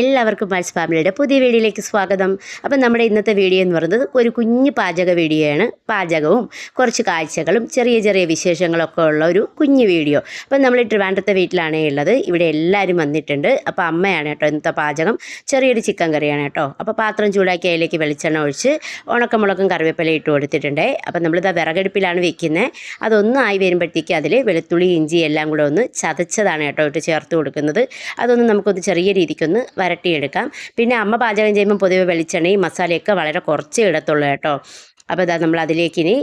എല്ലാവർക്കും മാത്സ് ഫാമിലിയുടെ പുതിയ വീഡിയോയിലേക്ക് സ്വാഗതം. അപ്പം നമ്മുടെ ഇന്നത്തെ വീഡിയോ എന്ന് പറയുന്നത് ഒരു കുഞ്ഞ് പാചക വീഡിയോയാണ്. പാചകവും കുറച്ച് കാഴ്ചകളും ചെറിയ ചെറിയ വിശേഷങ്ങളൊക്കെ ഉള്ള ഒരു കുഞ്ഞ് വീഡിയോ. അപ്പം നമ്മൾ ട്രിവാൻഡ്രത്തെ വീട്ടിലാണ് ഉള്ളത്. ഇവിടെ എല്ലാവരും വന്നിട്ടുണ്ട്. അപ്പോൾ അമ്മയാണ് കേട്ടോ ഇന്നത്തെ പാചകം. ചെറിയൊരു ചിക്കൻ കറിയാണ് കേട്ടോ. അപ്പോൾ പാത്രം ചൂടാക്കി അതിലേക്ക് വെളിച്ചെണ്ണ ഒഴിച്ച് ഉണക്കമുളകും കറിവേപ്പില ഇട്ട് കൊടുത്തിട്ടുണ്ട്. അപ്പം നമ്മളിതാ വിറകടുപ്പിലാണ് വെക്കുന്നത് അതൊന്നും ആയി വരുമ്പോഴത്തേക്ക് അതിൽ വെളുത്തുള്ളി ഇഞ്ചി എല്ലാം കൂടെ ഒന്ന് ചതച്ചതാണ് കേട്ടോ ഇട്ട് ചേർത്ത് കൊടുക്കുന്നത്. അതൊന്ന് നമുക്കൊന്ന് ചെറിയ രീതിക്കൊന്ന് വരട്ടിയെടുക്കാം പിന്നെ അമ്മ പാചകം ചെയ്യുമ്പോൾ പൊതുവെ വെളിച്ചെണ്ണയും മസാലയൊക്കെ വളരെ കുറച്ചേ ഇടത്തുള്ളൂ കേട്ടോ. അപ്പോൾ ഇതാ നമ്മൾ അതിലേക്ക് ഇനി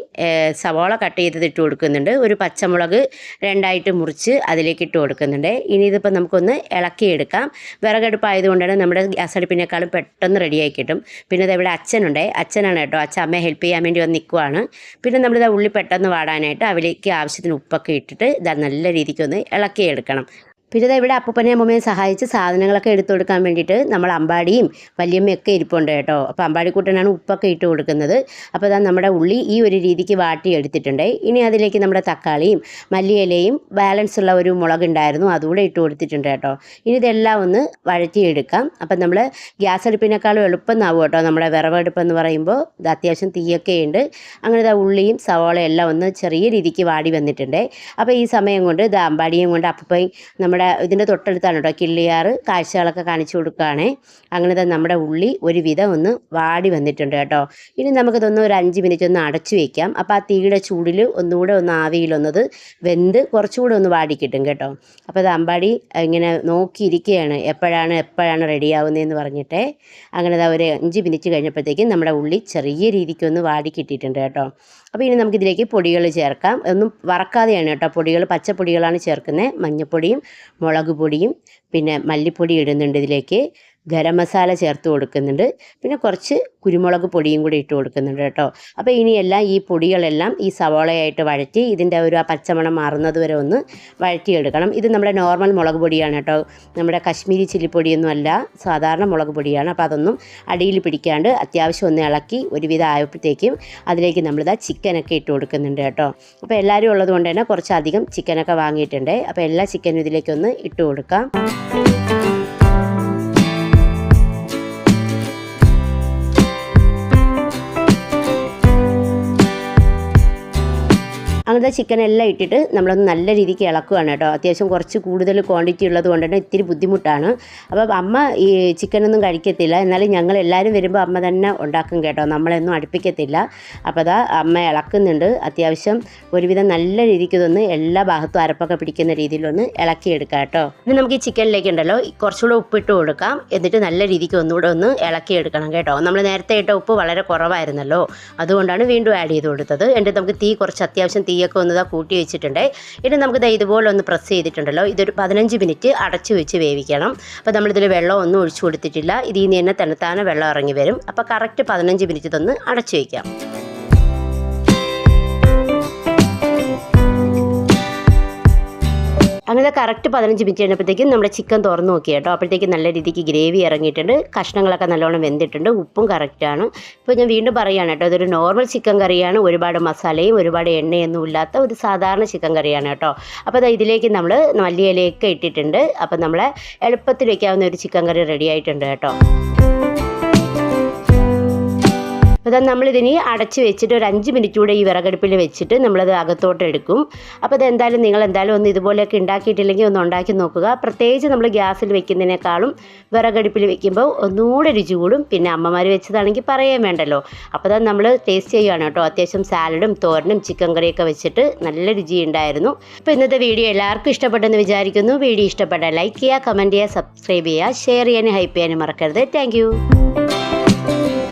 സവോള കട്ട് ചെയ്തത് ഇട്ട് കൊടുക്കുന്നുണ്ട്. ഒരു പച്ചമുളക് രണ്ടായിട്ട് മുറിച്ച് അതിലേക്ക് ഇട്ട് കൊടുക്കുന്നുണ്ട്. ഇനി ഇതിപ്പോൾ നമുക്കൊന്ന് ഇളക്കിയെടുക്കാം. വിറകടുപ്പായതുകൊണ്ടാണ് നമ്മുടെ ഗ്യാസ് അടുപ്പിനേക്കാളും പെട്ടെന്ന് റെഡിയായി കിട്ടും. പിന്നെ ഇവിടെ അച്ഛനുണ്ട്. അച്ഛനാണ് കേട്ടോ. അച്ഛൻ അമ്മയെ ഹെൽപ്പ് ചെയ്യാൻ വേണ്ടി വന്ന് നിൽക്കുവാണ്. പിന്നെ നമ്മളിത് ഉള്ളി പെട്ടെന്ന് വാടാനായിട്ട് അതിലേക്ക് ആവശ്യത്തിന് ഉപ്പൊക്കെ ഇട്ടിട്ട് ഇതാ നല്ല രീതിക്കൊന്ന് ഇളക്കിയെടുക്കണം. പിന്നെ ഇവിടെ അപ്പൂപ്പനെ അമ്മൂമ്മയെ സഹായിച്ച് സാധനങ്ങളൊക്കെ എടുത്തു കൊടുക്കാൻ വേണ്ടിയിട്ട് നമ്മൾ അമ്പാടിയും വല്യമ്മയൊക്കെ ഇരിപ്പുണ്ട് കേട്ടോ. അപ്പോൾ അമ്പാടിക്കൂട്ടനാണ് ഉപ്പൊക്കെ ഇട്ട് കൊടുക്കുന്നത്. അപ്പോൾ അതാ നമ്മുടെ ഉള്ളി ഈ ഒരു രീതിക്ക് വാട്ടി എടുത്തിട്ടുണ്ട്. ഇനി അതിലേക്ക് നമ്മുടെ തക്കാളിയും മല്ലിയിലയും ബാലൻസ് ഉള്ള ഒരു മുളക് ഉണ്ടായിരുന്നു അതുകൂടെ ഇട്ട് കൊടുത്തിട്ടുണ്ട് കേട്ടോ. ഇനി ഇതെല്ലാം ഒന്ന് വഴറ്റിയെടുക്കാം. അപ്പം നമ്മൾ ഗ്യാസ് അടുപ്പിനേക്കാളും എളുപ്പം ആവും കേട്ടോ. നമ്മുടെ വിറവെടുപ്പെന്ന് പറയുമ്പോൾ ഇത് അത്യാവശ്യം തീയൊക്കെ ഉണ്ട്. അങ്ങനെ ഇതാ ഉള്ളിയും സവാളയും എല്ലാം ഒന്ന് ചെറിയ രീതിക്ക് വാടി വന്നിട്ടുണ്ട്. അപ്പോൾ ഈ സമയം കൊണ്ട് ഇത് അമ്പാടിയും കൊണ്ട് അപ്പൂപ്പയും നമ്മുടെ ഇതിന്റെ തൊട്ടടുത്താണ് കേട്ടോ കിള്ളിയാറ് കാഴ്ചകളൊക്കെ കാണിച്ചു കൊടുക്കുകയാണേ. അങ്ങനെ നമ്മുടെ ഉള്ളി ഒരു വിധം ഒന്ന് വാടി വന്നിട്ടുണ്ട് കേട്ടോ. ഇനി നമുക്കിതൊന്ന് ഒരു അഞ്ച് മിനിറ്റ് ഒന്ന് അടച്ചു വയ്ക്കാം അപ്പോൾ ആ തീയുടെ ചൂടിൽ ഒന്നുകൂടെ ഒന്ന് ആവിയിലൊന്നത് വെന്ത് കുറച്ചുകൂടെ ഒന്ന് വാടി കിട്ടും കേട്ടോ. അപ്പോൾ അത് അമ്പാടി ഇങ്ങനെ നോക്കിയിരിക്കുകയാണ് എപ്പോഴാണ് എപ്പോഴാണ് റെഡിയാവുന്നതെന്ന് പറഞ്ഞിട്ട്. അങ്ങനെ ഒരു അഞ്ച് മിനിറ്റ് കഴിഞ്ഞപ്പോഴത്തേക്കും നമ്മുടെ ഉള്ളി ചെറിയ രീതിക്കൊന്ന് വാടി കിട്ടിയിട്ടുണ്ട് കേട്ടോ. അപ്പോൾ ഇനി നമുക്കിതിലേക്ക് പൊടികൾ ചേർക്കാം. ഒന്നും വറക്കാതെയാണ് കേട്ടോ പൊടികൾ പച്ചപ്പൊടികളാണ് ചേർക്കുന്നത്. മഞ്ഞൾപ്പൊടിയും മുളക് പൊടിയും പിന്നെ മല്ലിപ്പൊടി ഇടുന്നുണ്ട് ഇതിലേക്ക്. ഗരം മസാല ചേർത്ത് കൊടുക്കുന്നുണ്ട്. പിന്നെ കുറച്ച് കുരുമുളക് പൊടിയും കൂടി ഇട്ട് കൊടുക്കുന്നുണ്ട് കേട്ടോ. അപ്പോൾ ഇനിയെല്ലാം ഈ പൊടികളെല്ലാം ഈ സവാളയായിട്ട് വഴറ്റി ഇതിന്റെ ഒരു ആ പച്ചമണം മാറുന്നത് വരെ ഒന്ന് വഴറ്റിയെടുക്കണം. ഇത് നമ്മുടെ നോർമൽ മുളക് പൊടിയാണ് കേട്ടോ. നമ്മുടെ കശ്മീരി ചില്ലിപ്പൊടിയൊന്നും അല്ല സാധാരണ മുളക് പൊടിയാണ്. അപ്പോൾ അതൊന്നും അടിയിൽ പിടിക്കാണ്ട് അത്യാവശ്യം ഒന്ന് ഇളക്കി ഒരുവിധം ആയപ്പോഴത്തേക്കും അതിലേക്ക് നമ്മളിതാ ചിക്കനൊക്കെ ഇട്ട് കൊടുക്കുന്നുണ്ട് കേട്ടോ. അപ്പോൾ എല്ലാവരും ഉള്ളത് കൊണ്ട് തന്നെ കുറച്ചധികം ചിക്കനൊക്കെ വാങ്ങിയിട്ടുണ്ട്. അപ്പോൾ എല്ലാ ചിക്കനും ഇതിലേക്കൊന്ന് ഇട്ട് കൊടുക്കാം. അങ്ങനത്തെ ചിക്കൻ എല്ലാം ഇട്ടിട്ട് നമ്മളൊന്ന് നല്ല രീതിക്ക് ഇളക്കുകയാണ് കേട്ടോ. അത്യാവശ്യം കുറച്ച് കൂടുതൽ ക്വാണ്ടിറ്റി ഉള്ളത് കൊണ്ട് തന്നെ ഇത്തിരി ബുദ്ധിമുട്ടാണ്. അപ്പോൾ അമ്മ ഈ ചിക്കനൊന്നും കഴിക്കത്തില്ല. എന്നാലും ഞങ്ങൾ എല്ലാവരും വരുമ്പോൾ അമ്മ തന്നെ ഉണ്ടാക്കും കേട്ടോ. നമ്മളൊന്നും അടുപ്പിക്കത്തില്ല. അപ്പോൾ അതാ അമ്മ ഇളക്കുന്നുണ്ട്. അത്യാവശ്യം ഒരുവിധം നല്ല രീതിക്ക് ഇതൊന്ന് എല്ലാ ഭാഗത്തും അരപ്പൊക്കെ പിടിക്കുന്ന രീതിയിലൊന്ന് ഇളക്കിയെടുക്കാം കേട്ടോ. ഇനി നമുക്ക് ഈ ചിക്കനിലേക്ക് ഉണ്ടല്ലോ കുറച്ചുകൂടെ ഉപ്പിട്ട് കൊടുക്കാം. എന്നിട്ട് നല്ല രീതിക്ക് ഒന്നുകൂടെ ഒന്ന് ഇളക്കിയെടുക്കണം കേട്ടോ. നമ്മൾ നേരത്തെ ഇട്ട ഉപ്പ് വളരെ കുറവായിരുന്നല്ലോ. അതുകൊണ്ടാണ് വീണ്ടും ആഡ് ചെയ്ത് കൊടുത്തത്. എന്നിട്ട് നമുക്ക് തീ കുറച്ച് അത്യാവശ്യം തീയൊക്കെ ഒന്ന് കൂട്ടി വെച്ചിട്ടുണ്ട്. ഇനി നമുക്ക് ദാ ഇതുപോലെ ഒന്ന് പ്രസ് ചെയ്തിട്ടുണ്ടല്ലോ. ഇതൊരു പതിനഞ്ച് മിനിറ്റ് അടച്ചു വെച്ച് വേവിക്കണം. അപ്പോൾ നമ്മളിതിൽ വെള്ളം ഒന്നും ഒഴിച്ചു കൊടുത്തിട്ടില്ല. ഇതിൽ നിന്ന് തന്നെ തന്നെത്താനെ വെള്ളം ഇറങ്ങി വരും. അപ്പോൾ കറക്റ്റ് പതിനഞ്ച് മിനിറ്റ് ഇതൊന്ന് അടച്ചു വയ്ക്കാം അങ്ങനെ കറക്റ്റ് പതിനഞ്ച് മിനിറ്റ് കഴിഞ്ഞപ്പോഴത്തേക്കും നമ്മുടെ ചിക്കൻ തുറന്ന് നോക്കി കേട്ടോ. അപ്പോഴത്തേക്കും നല്ല രീതിക്ക് ഗ്രേവി ഇറങ്ങിയിട്ടുണ്ട്. കഷ്ണങ്ങളൊക്കെ നല്ലോണം വെന്തിട്ടുണ്ട്. ഉപ്പും കറക്റ്റാണ് ഇപ്പോൾ ഞാൻ വീണ്ടും പറയുകയാണ് കേട്ടോ ഇതൊരു നോർമൽ ചിക്കൻ കറിയാണ്. ഒരുപാട് മസാലയും ഒരുപാട് എണ്ണയൊന്നും ഇല്ലാത്ത ഒരു സാധാരണ ചിക്കൻ കറിയാണ് കേട്ടോ. അപ്പോൾ അത് ഇതിലേക്ക് നമ്മൾ മല്ലിയിലയൊക്കെ ഇട്ടിട്ടുണ്ട്. അപ്പോൾ നമ്മളെ എളുപ്പത്തിൽ വയ്ക്കാവുന്ന ഒരു ചിക്കൻ കറി റെഡി ആയിട്ടുണ്ട് കേട്ടോ. അപ്പോൾ നമ്മളിതിനി അടച്ച് വെച്ചിട്ട് ഒരു അഞ്ച് മിനിറ്റ് കൂടെ ഈ വിറകടുപ്പിൽ വെച്ചിട്ട് നമ്മളത് അകത്തോട്ട് എടുക്കും. അപ്പോൾ അതെന്തായാലും നിങ്ങൾ എന്തായാലും ഒന്ന് ഇതുപോലെയൊക്കെ ഉണ്ടാക്കിയിട്ടില്ലെങ്കിൽ ഒന്ന് ഉണ്ടാക്കി നോക്കുക. പ്രത്യേകിച്ച് നമ്മൾ ഗ്യാസിൽ വെക്കുന്നതിനേക്കാളും വിറകടുപ്പിൽ വെക്കുമ്പോൾ ഒന്നുകൂടെ രുചി കൂടും. പിന്നെ അമ്മമാർ വെച്ചതാണെങ്കിൽ പറയാൻ വേണ്ടല്ലോ. അപ്പോൾ അത് നമ്മൾ ടേസ്റ്റ് ചെയ്യുകയാണ് കേട്ടോ. അത്യാവശ്യം സാലഡും തോരനും ചിക്കൻ കറിയൊക്കെ വെച്ചിട്ട് നല്ല രുചി ഉണ്ടായിരുന്നു. അപ്പോൾ ഇന്നത്തെ വീഡിയോ എല്ലാവർക്കും ഇഷ്ടപ്പെട്ടെന്ന് വിചാരിക്കുന്നു. വീഡിയോ ഇഷ്ടപ്പെട്ടാൽ ലൈക്ക് ചെയ്യുക കമന്റ് ചെയ്യുക സബ്സ്ക്രൈബ് ചെയ്യുക ഷെയർ ചെയ്യാനും ഹൈപ്പ് ചെയ്യാനും മറക്കരുത്. താങ്ക്